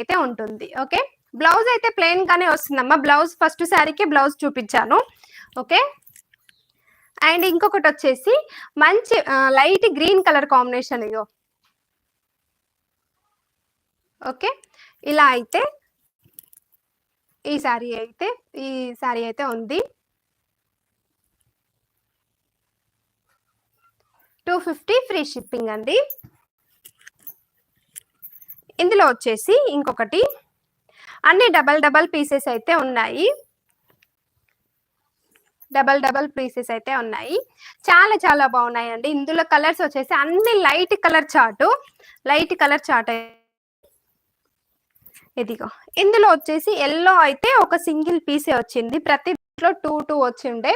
అయితే ఉంటుంది okay? Blouse అయితే ప్లెయిన్ గానే వస్తుందమ్మా. బ్లౌజ్ ఫస్ట్ శారీకి బ్లౌజ్ చూపించాను ఓకే? అండ్ ఇంకొకటి వచ్చేసి మంచి లైట్ గ్రీన్ కలర్ కాంబినేషన్ ఇగో. ఓకే? ఇలా అయితే ఈ శారీ అయితే ఈ శారీ అయితే ఉంది. టూ ఫిఫ్టీ ఫ్రీ షిప్పింగ్ అండి. ఇందులో వచ్చేసి ఇంకొకటి. అన్ని డబల్ డబల్ పీసెస్ అయితే ఉన్నాయి. డబల్ డబల్ పీసెస్ అయితే ఉన్నాయి. చాలా చాలా బాగున్నాయండి. ఇందులో కలర్స్ వచ్చేసి అన్ని light colour chart light colour chart ఇదిగో. ఇందులో వచ్చేసి ఎల్లో అయితే ఒక సింగిల్ పీసే వచ్చింది. ప్రతి దాంట్లో టూ టూ వచ్చిండే.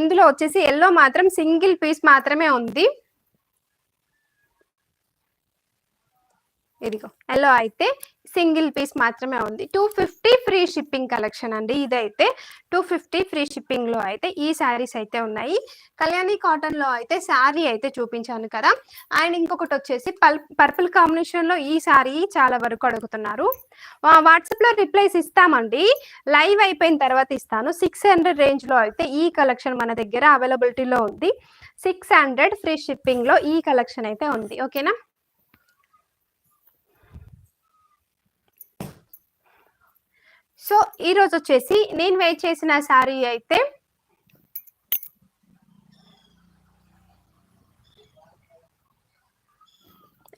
ఇందులో వచ్చేసి ఎల్లో మాత్రం సింగిల్ పీస్ మాత్రమే ఉంది. ఇదిగో. ఎల్లో అయితే సింగిల్ పీస్ మాత్రమే ఉంది. Two fifty free shipping collection అండి. ఇదైతే టూ ఫిఫ్టీ ఫ్రీ షిప్పింగ్లో అయితే ఈ శారీస్ అయితే ఉన్నాయి. కళ్యాణి కాటన్లో అయితే శారీ అయితే చూపించాను కదా. అండ్ ఇంకొకటి వచ్చేసి పల్ పర్పుల్ కాంబినేషన్లో ఈ శారీ చాలా వరకు అడుగుతున్నారు. వాట్సాప్లో రిప్లైస్ ఇస్తామండి. లైవ్ అయిపోయిన తర్వాత ఇస్తాను. సిక్స్ హండ్రెడ్ రేంజ్లో అయితే ఈ కలెక్షన్ మన దగ్గర అవైలబిలిటీలో ఉంది. సిక్స్ హండ్రెడ్ ఫ్రీ షిప్పింగ్లో ఈ కలెక్షన్ అయితే ఉంది. ఓకేనా సో ఈ రోజు వచ్చేసి నేను వెయిట్ చేసిన శారీ అయితే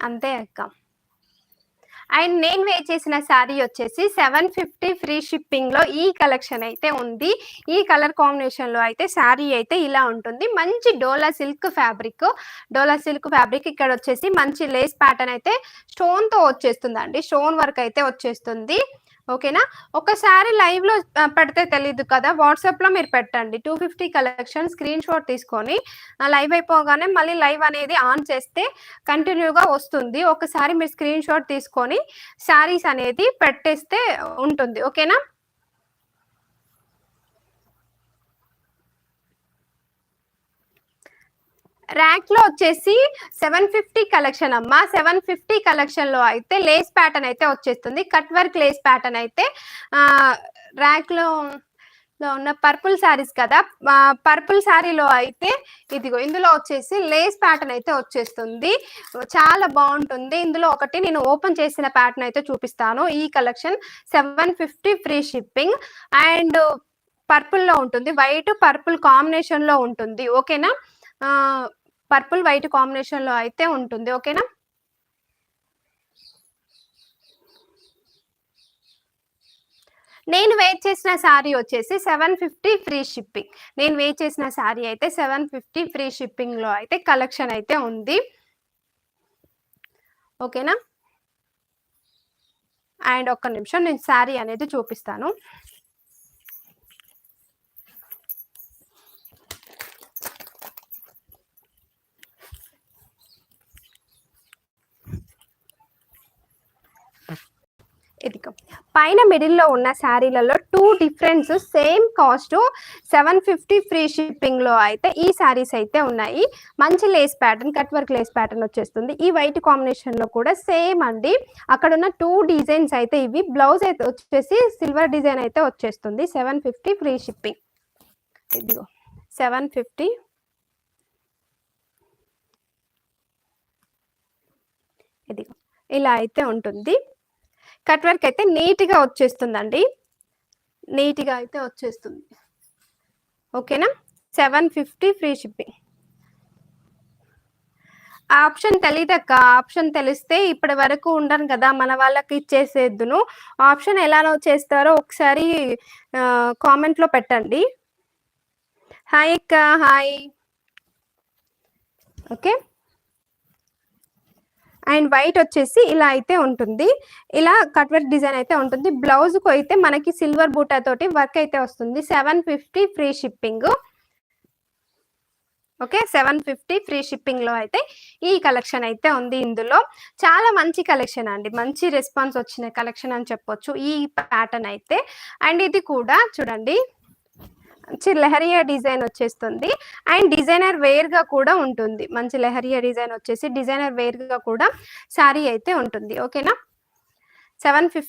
అంతే అక్క. అండ్ నేను వే చేసిన శారీ వచ్చేసి సెవెన్ ఫిఫ్టీ ఫ్రీ షిప్పింగ్లో ఈ కలెక్షన్ అయితే ఉంది. ఈ కలర్ కాంబినేషన్లో అయితే శారీ అయితే ఇలా ఉంటుంది. మంచి Dola silk fabric. Dola silk fabric ఇక్కడ వచ్చేసి మంచి లేస్ ప్యాటర్న్ అయితే స్టోన్తో వచ్చేస్తుందండి. స్టోన్ వర్క్ అయితే వచ్చేస్తుంది. ఓకేనా? ఒకసారి లైవ్లో పెడితే తెలియదు కదా? వాట్సాప్లో మీరు పెట్టండి. Two fifty collection screen shot తీసుకొని లైవ్ అయిపోగానే మళ్ళీ లైవ్ అనేది ఆన్ చేస్తే కంటిన్యూగా వస్తుంది. ఒకసారి మీరు స్క్రీన్ షాట్ తీసుకొని శారీస్ అనేది పెట్టేస్తే ఉంటుంది. ఓకేనా? ర్యాక్లో వచ్చేసి సెవెన్ ఫిఫ్టీ కలెక్షన్ అమ్మా. సెవెన్ ఫిఫ్టీ కలెక్షన్లో అయితే లేస్ ప్యాటర్న్ అయితే వచ్చేస్తుంది. కట్ వర్క్ లేస్ ప్యాటర్న్ అయితే ఆ ర్యాక్లో లో ఉన్న పర్పుల్ శారీస్ కదా. పర్పుల్ శారీలో అయితే ఇదిగో ఇందులో వచ్చేసి లేస్ ప్యాటర్న్ అయితే వచ్చేస్తుంది. చాలా బాగుంటుంది. ఇందులో ఒకటి నేను ఓపెన్ చేసిన ప్యాటర్న్ అయితే చూపిస్తాను. ఈ collection seven fifty free shipping and పర్పుల్లో ఉంటుంది. వైట్ పర్పుల్ కాంబినేషన్లో ఉంటుంది. ఓకేనా పర్పుల్ వైట్ కాంబినేషన్లో అయితే ఉంటుంది ఓకేనా? నేను వెయిట్ చేసిన శారీ వచ్చేసి సెవెన్ ఫిఫ్టీ ఫ్రీ షిప్పింగ్ నేను వెయిట్ చేసిన శారీ అయితే సెవెన్ ఫిఫ్టీ ఫ్రీ షిప్పింగ్లో అయితే కలెక్షన్ అయితే ఉంది. ఓకేనా? అండ్ ఒక్క నిమిషం నేను శారీ అనేది చూపిస్తాను. ఇదిగో పైన మిడిల్లో ఉన్న శారీలలో two difference same cost seven fifty free షిప్పింగ్లో అయితే ఈ శారీస్ అయితే ఉన్నాయి. మంచి lace pattern cut work lace pattern వచ్చేస్తుంది. ఈ వైట్ కాంబినేషన్లో కూడా సేమ్ అండి. అక్కడ ఉన్న టూ డిజైన్స్ అయితే ఇవి. బ్లౌజ్ అయితే వచ్చేసి సిల్వర్ డిజైన్ అయితే వచ్చేస్తుంది. సెవెన్ ఫిఫ్టీ ఫ్రీ షిప్పింగ్ ఇదిగో సెవెన్ ఫిఫ్టీ ఇదిగో ఇలా అయితే ఉంటుంది. కట్ వర్క్ అయితే నీట్గా వచ్చేస్తుందండి. నీట్గా అయితే వచ్చేస్తుంది. ఓకేనా? Seven fifty free shipping. Option తెలియదక్క option తెలిస్తే ఇప్పటి వరకు ఉండను కదా. మన వాళ్ళకి ఇచ్చేసేద్దును. ఆప్షన్ ఎలానో చేస్తారో ఒకసారి కామెంట్లో పెట్టండి. హాయ్ అక్క. హాయ్. ఓకే? అండ్ వైట్ వచ్చేసి ఇలా అయితే ఉంటుంది. ఇలా కట్ వర్క్ డిజైన్ అయితే ఉంటుంది. బ్లౌజ్కు అయితే మనకి సిల్వర్ బూటా తోటి వర్క్ అయితే వస్తుంది. Seven fifty free shipping okay seven fifty free షిప్పింగ్లో అయితే ఈ కలెక్షన్ అయితే ఉంది ఇందులో. చాలా మంచి కలెక్షన్ అండి. మంచి రెస్పాన్స్ వచ్చిన కలెక్షన్ అని చెప్పొచ్చు ఈ ప్యాటర్న్ అయితే. అండ్ ఇది కూడా చూడండి. మంచి లెహరియా డిజైన్ వచ్చేస్తుంది. అండ్ డిజైనర్ వేర్గా కూడా ఉంటుంది. మంచి లెహరియా డిజైన్ వచ్చేసి డిజైనర్ వేర్గా కూడా శారీ అయితే ఉంటుంది. ఓకేనా? Seven fifty